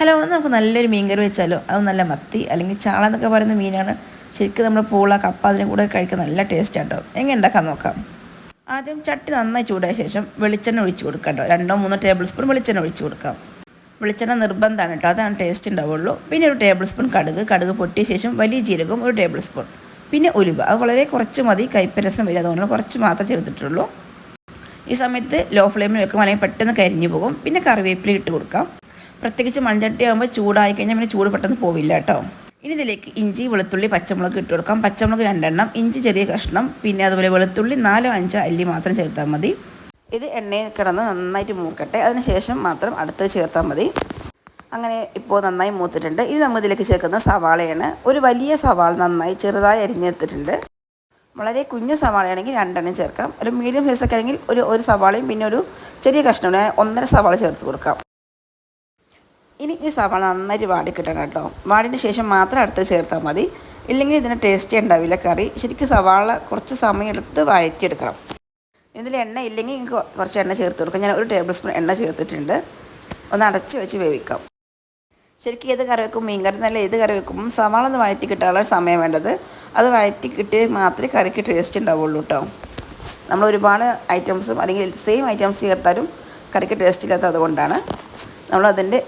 Hello നമുക്ക് നല്ലൊരു മീൻകറി വെച്ചാലോ? അത് നല്ല മത്തി അല്ലെങ്കിൽ ചാള എന്നൊക്കെ പറയുന്ന മീനാണ്. ശരിക്കും നമ്മൾ പൂള കപ്പ അതിനും കൂടെ കഴിക്കാൻ നല്ല ടേസ്റ്റ് ആട്ടോ എങ്ങനെ ഉണ്ടാക്കാൻ നോക്കാം? ആദ്യം ചട്ടി നന്നായി ചൂടായ ശേഷം വെളിച്ചെണ്ണ ഒഴിച്ച് കൊടുക്കാം രണ്ടോ മൂന്നോ ടേബിൾ സ്പൂൺ വെളിച്ചെണ്ണ ഒഴിച്ച് കൊടുക്കാം. വെളിച്ചെണ്ണ നിർബന്ധമാണ് കേട്ടോ അതാണ് ടേസ്റ്റ് ഉണ്ടാവുള്ളൂ. പിന്നെ ഒരു ടേബിൾ സ്പൂൺ കടുക്. കടുക് പൊട്ടിയ ശേഷം വലിയ ജീരകം ഒരു ടേബിൾ സ്പൂൺ പിന്നെ ഉലുവ. അത് വളരെ കുറച്ച് മതി. കൈപ്പരസം വരും. അതുകൊണ്ട് കുറച്ച് മാത്രം ചേർത്തിട്ടുള്ളൂ. ഈ സമയത്ത് ലോ ഫ്ലെയിമിൽ വെക്കുമ്പോൾ അല്ലെങ്കിൽ പെട്ടെന്ന് കരിഞ്ഞു പോകും. പിന്നെ കറിവേപ്പില ഇട്ട് കൊടുക്കാം. പ്രത്യേകിച്ച് മൺചട്ടി ആകുമ്പോൾ ചൂടായി കഴിഞ്ഞാൽ പിന്നെ ചൂട് പെട്ടെന്ന് പോവില്ല കേട്ടോ. ഇനി ഇതിലേക്ക് ഇഞ്ചി വെളുത്തുള്ളി പച്ചമുളക് ഇട്ട് കൊടുക്കാം. പച്ചമുളക് രണ്ടെണ്ണം ഇഞ്ചി ചെറിയ കഷ്ണം പിന്നെ അതുപോലെ വെളുത്തുള്ളി നാലോ അഞ്ചോ അല്ലി മാത്രം ചേർത്താൽ മതി. ഇത് എണ്ണയിൽ കിടന്ന് നന്നായിട്ട് മൂക്കട്ടെ. അതിനുശേഷം മാത്രം അടുത്ത് ചേർത്താൽ മതി. അങ്ങനെ ഇപ്പോൾ നന്നായി മൂത്തിട്ടുണ്ട്. ഇനി നമ്മൾ ഇതിലേക്ക് ചേർക്കുന്ന സവാളയാണ്. ഒരു വലിയ സവാള നന്നായി ചെറുതായി അരിഞ്ഞെടുത്തിട്ടുണ്ട്. വളരെ കുഞ്ഞു സവാളയാണെങ്കിൽ രണ്ടെണ്ണം ചേർക്കാം. ഒരു മീഡിയം സൈസൊക്കെ ആണെങ്കിൽ ഒരു ഒരു സവാളയും പിന്നെ ഒരു ചെറിയ കഷ്ണം ഒന്നര സവാള ചേർത്ത് കൊടുക്കാം. ഇനി ഈ സവാള നന്നായി വാടി കിട്ടണം കേട്ടോ. വാടിന് ശേഷം മാത്രം അടുത്ത് ചേർത്താൽ മതി. ഇല്ലെങ്കിൽ ഇതിന് ടേസ്റ്റ് ഉണ്ടാവില്ല കറി. ശരിക്കും സവാള കുറച്ച് സമയം എടുത്ത് വഴറ്റിയെടുക്കണം. ഇതിൽ എണ്ണ ഇല്ലെങ്കിൽ എനിക്ക് കുറച്ച് എണ്ണ ചേർത്ത് കൊടുക്കാം. ഞാൻ ഒരു ടേബിൾ സ്പൂൺ എണ്ണ ചേർത്തിട്ടുണ്ട്. ഒന്ന് അടച്ച് വെച്ച് വേവിക്കാം. ശരിക്കും ഏത് കറി വെക്കും? മീൻ കറി നല്ല ഏത് കറി വെക്കുമ്പോൾ സവാള ഒന്ന് വഴറ്റി കിട്ടാനുള്ള സമയം വേണ്ടത്. അത് വഴറ്റി കിട്ടി മാത്രമേ കറിക്ക് ടേസ്റ്റ് ഉണ്ടാവുള്ളൂ കേട്ടോ. നമ്മൾ ഒരുപാട് ഐറ്റംസും അല്ലെങ്കിൽ സെയിം ഐറ്റംസ് ചേർത്താലും കറിക്ക് ടേസ്റ്റ് ഇല്ലാത്ത അതുകൊണ്ടാണ്. നമ്മളതിന്റെ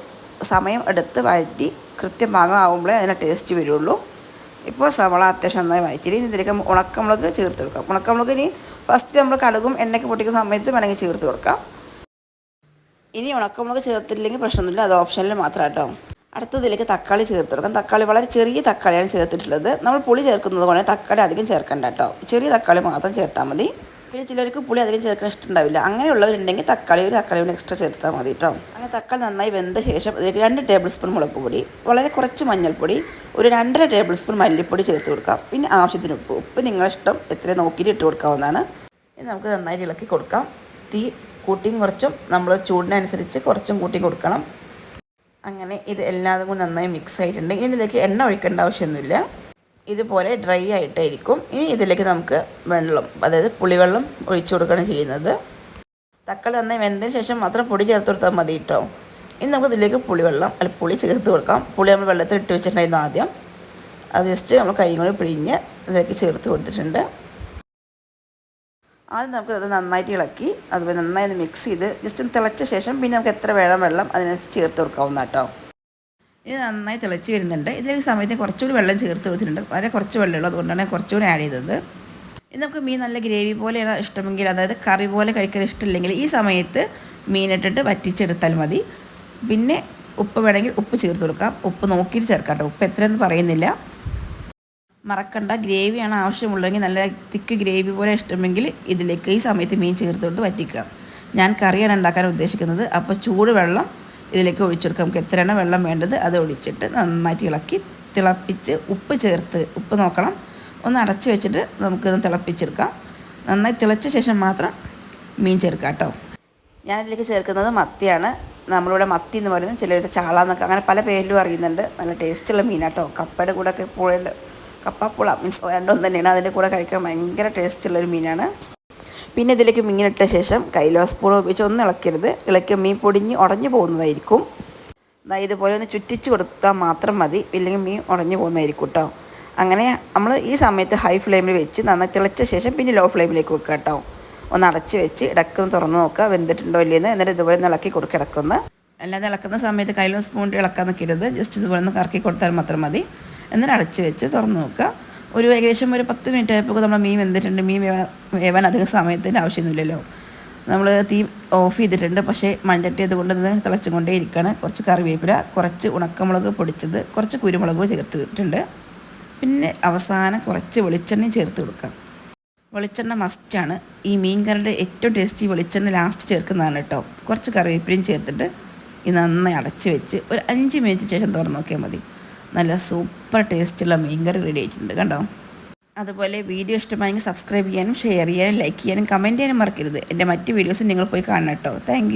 സമയം എടുത്ത് വഴറ്റി കൃത്യം ആകുമ്പോഴേ അതിന് ടേസ്റ്റ് വരുള്ളൂ. ഇപ്പോൾ സവള അത്യാവശ്യം നന്നായി വഴറ്റി ഇനി ഇതിലേക്ക് ഉണക്കമുളക് ചേർത്ത് കൊടുക്കാം. ഉണക്കമുളക് ഇനി ഫസ്റ്റ് നമ്മൾ കടുകും എണ്ണയ്ക്ക് പൊട്ടിക്കുന്ന സമയത്ത് വേണമെങ്കിൽ ചേർത്ത് കൊടുക്കാം. ഇനി ഉണക്കമുളക് ചേർത്തില്ലെങ്കിൽ പ്രശ്നമൊന്നുമില്ല. അത് ഓപ്ഷനിൽ മാത്രം അടുത്തതിലേക്ക് തക്കാളി ചേർത്ത് കൊടുക്കാം. തക്കാളി വളരെ ചെറിയ തക്കാളിയാണ് ചേർത്തിട്ടുള്ളത്. നമ്മൾ പുളി ചേർക്കുന്നത് കൊണ്ട് തക്കാളി അധികം ചേർക്കണ്ട കേട്ടോ. ചെറിയ തക്കാളി മാത്രം ചേർത്താൽ മതി. പിന്നെ ചിലർക്ക് പുളി അധികം ചേർക്കാൻ ഇഷ്ടമുണ്ടാവില്ല. അങ്ങനെയുള്ളവരുണ്ടെങ്കിൽ തക്കാളി ഒരു തക്കാളി കൂടി എക്സ്ട്രാ ചേർത്താൽ മതി കേട്ടോ അങ്ങനെ തക്കാളി നന്നായി വെന്ത ശേഷം അതിലേക്ക് രണ്ട് ടേബിൾ സ്പൂൺ മുളക് പൊടി വളരെ കുറച്ച് മഞ്ഞൾപ്പൊടി ഒരു രണ്ടര ടേബിൾ സ്പൂൺ മല്ലിപ്പൊടി ചേർത്ത് കൊടുക്കാം. പിന്നെ ആവശ്യത്തിന് ഉപ്പ്. ഉപ്പ് ഇഷ്ടം എത്ര നോക്കിയിട്ട് ഇട്ട് കൊടുക്കാവുന്നതാണ്. ഇനി നമുക്ക് നന്നായി ഇളക്കി കൊടുക്കാം. തീ കൂട്ടിയും കുറച്ചും നമ്മൾ ചൂടിനനുസരിച്ച് കുറച്ചും കൂട്ടി കൊടുക്കണം. അങ്ങനെ ഇത് എല്ലാതും കൂടി നന്നായി മിക്സ് ആയിട്ടുണ്ട്. ഇതിലേക്ക് എണ്ണ ഒഴിക്കേണ്ട ആവശ്യമൊന്നുമില്ല. ഇതുപോലെ ഡ്രൈ ആയിട്ടായിരിക്കും. ഇനി ഇതിലേക്ക് നമുക്ക് വെള്ളം അതായത് പുളിവെള്ളം ഒഴിച്ചു കൊടുക്കുകയാണ് ചെയ്യുന്നത്. തക്കാളി നന്നായി വെന്തതിന് ശേഷം മാത്രം പൊടി ചേർത്ത് കൊടുത്താൽ മതി കേട്ടോ. ഇനി നമുക്ക് ഇതിലേക്ക് പുളിവെള്ളം അല്ല പുളി ചേർത്ത് കൊടുക്കാം. പുളി നമ്മൾ വെള്ളത്തിൽ ഇട്ട് വെച്ചിട്ടുണ്ടായിരുന്നു ആദ്യം. അത് ജസ്റ്റ് നമ്മൾ കൈ കൊണ്ട് പിഴിഞ്ഞ് ഇതിലേക്ക് ചേർത്ത് കൊടുത്തിട്ടുണ്ട്. ആദ്യം നമുക്ക് അത് നന്നായിട്ട് ഇളക്കി അതുപോലെ നന്നായി മിക്സ് ചെയ്ത് ജസ്റ്റ് ഒന്ന് തിളച്ച ശേഷം പിന്നെ നമുക്ക് എത്ര വേണം വെള്ളം അതിനനുസരിച്ച് ചേർത്ത് കൊടുക്കാവുന്ന കേട്ടോ. ഇത് നന്നായി തിളച്ച് വരുന്നുണ്ട്. ഇതിലേക്ക് സമയത്ത് കുറച്ചുകൂടി വെള്ളം ചേർത്ത് വെച്ചിട്ടുണ്ട്. വളരെ കുറച്ച് വെള്ളമുള്ളൂ. അതുകൊണ്ടാണ് കുറച്ചുകൂടി ആഡ് ചെയ്തത്. ഇത് നമുക്ക് മീൻ നല്ല ഗ്രേവി പോലെയാണ് ഇഷ്ടമെങ്കിൽ അതായത് കറി പോലെ കഴിക്കാൻ ഇഷ്ടമില്ലെങ്കിൽ ഈ സമയത്ത് മീനിട്ടിട്ട് വറ്റിച്ചെടുത്താൽ മതി. പിന്നെ ഉപ്പ് വേണമെങ്കിൽ ഉപ്പ് ചേർത്ത് കൊടുക്കാം. ഉപ്പ് നോക്കിയിട്ട് ചേർക്കാം ഉപ്പ് എത്രയെന്ന് പറയുന്നില്ല. മറക്കണ്ട. ഗ്രേവിയാണ് ആവശ്യമുള്ളതെങ്കിൽ നല്ല തിക്ക് ഗ്രേവി പോലെ ഇഷ്ടമെങ്കിൽ ഇതിലേക്ക് ഈ സമയത്ത് മീൻ ചേർത്തുകൊണ്ട് വറ്റിക്കാം ഞാൻ കറിയാണ് ഉണ്ടാക്കാൻ ഉദ്ദേശിക്കുന്നത്. അപ്പോൾ ചൂട് വെള്ളം ഇതിലേക്ക് ഒഴിച്ചെടുക്കാം നമുക്ക് എത്രയാണ് വെള്ളം വേണ്ടത് അത് ഒഴിച്ചിട്ട് നന്നായിട്ട് ഇളക്കി തിളപ്പിച്ച് ഉപ്പ് ചേർത്ത് ഉപ്പ് നോക്കണം. ഒന്ന് അടച്ച് വെച്ചിട്ട് നമുക്കൊന്ന് തിളപ്പിച്ചെടുക്കാം. നന്നായി തിളച്ച ശേഷം മാത്രം മീൻ ചേർക്കാം കേട്ടോ. ഞാനിതിലേക്ക് ചേർക്കുന്നത് മത്തിയാണ്. നമ്മളിവിടെ മത്തി എന്ന് പറയുന്നത് ചിലരുടെ ചാള എന്നൊക്കെ അങ്ങനെ പല പേരിലും അറിയുന്നുണ്ട്. നല്ല ടേസ്റ്റുള്ള മീനാട്ടോ. കപ്പയുടെ കൂടെ ഒക്കെ പുഴയുടെ കപ്പപ്പുള മീൻസ് രണ്ടും തന്നെയാണ്. അതിന്റെ കൂടെ കഴിക്കാൻ ഭയങ്കര ടേസ്റ്റുള്ളൊരു മീനാണ്. പിന്നെ ഇതിലേക്ക് മീനിട്ട ശേഷം കൈലോ സ്പൂൺ ഉപയോഗിച്ച് ഒന്ന് ഇളക്കരുത്. ഇളക്കിയ മീൻ പൊടിഞ്ഞ് ഉടഞ്ഞു പോകുന്നതായിരിക്കും. ഇതുപോലെ ഒന്ന് ചുറ്റിച്ച് കൊടുത്താൽ മാത്രം മതി. ഇല്ലെങ്കിൽ മീൻ ഉടഞ്ഞു പോകുന്നതായിരിക്കും കേട്ടോ അങ്ങനെ നമ്മൾ ഈ സമയത്ത് ഹൈ ഫ്ലെയിമിൽ വെച്ച് നന്നായി തിളച്ച ശേഷം പിന്നെ ലോ ഫ്ലെയിമിലേക്ക് വെക്കുക കേട്ടോ ഒന്ന് അടച്ച് വെച്ച് ഇടക്കൊന്ന് തുറന്ന് നോക്കുക. വെന്തിട്ടുണ്ടോ ഇല്ലയെന്ന് എന്നിട്ട് ഇതുപോലെ ഒന്ന് ഇളക്കി കൊടുക്കുക ഇടക്കൊന്ന് അല്ലാതെ ഇളക്കുന്ന സമയത്ത് കൈലോ സ്പൂൺ ഇളക്കാൻ നിൽക്കരുത്. ജസ്റ്റ് ഇതുപോലെ ഒന്ന് കറക്കി കൊടുത്താൽ മാത്രം മതി. എന്നിട്ട് അടച്ച് വെച്ച് തുറന്ന് നോക്കുക. ഒരു ഏകദേശം ഒരു പത്ത് മിനിറ്റ് ആയപ്പോൾ നമ്മൾ മീൻ വെന്തിട്ടുണ്ട്. മീൻ വേവാൻ വേവാൻ അധികം സമയത്തിന്റെ ആവശ്യമൊന്നുമില്ലല്ലോ. നമ്മൾ തീ ഓഫ് ചെയ്തിട്ടുണ്ട്. പക്ഷേ മൺചട്ടി അതുകൊണ്ട് ഇത് തിളച്ചും കൊണ്ടേ ഇരിക്കുകയാണ് കുറച്ച് കറിവേപ്പില കുറച്ച് ഉണക്കമുളക് പൊടിച്ചത് കുറച്ച് കുരുമുളക് ചേർത്തിട്ടുണ്ട്. പിന്നെ അവസാനം കുറച്ച് വെളിച്ചെണ്ണയും ചേർത്ത് കൊടുക്കാം. വെളിച്ചെണ്ണ മസ്റ്റാണ് ഈ മീൻ കറിയുടെ ഏറ്റവും ടേസ്റ്റി വെളിച്ചെണ്ണ ലാസ്റ്റ് ചേർക്കുന്നതാണ് കേട്ടോ. കുറച്ച് കറിവേപ്പിലയും ചേർത്തിട്ട് ഈ നന്നായി അടച്ച് വെച്ച് ഒരു അഞ്ച് മിനിറ്റ് ശേഷം തുറന്ന് നോക്കിയാൽ മതി. നല്ല സൂപ്പർ ടേസ്റ്റുള്ള മീൻകറി റെഡി ആയിട്ടുണ്ട് കണ്ടോ? അതുപോലെ വീഡിയോ ഇഷ്ടമായെങ്കിൽ സബ്സ്ക്രൈബ് ചെയ്യാനും ഷെയർ ചെയ്യാനും ലൈക്ക് ചെയ്യാനും കമന്റ് ചെയ്യാനും മറക്കരുത്. എന്റെ മറ്റ് വീഡിയോസ് നിങ്ങൾ പോയി കാണണം കേട്ടോ. താങ്ക്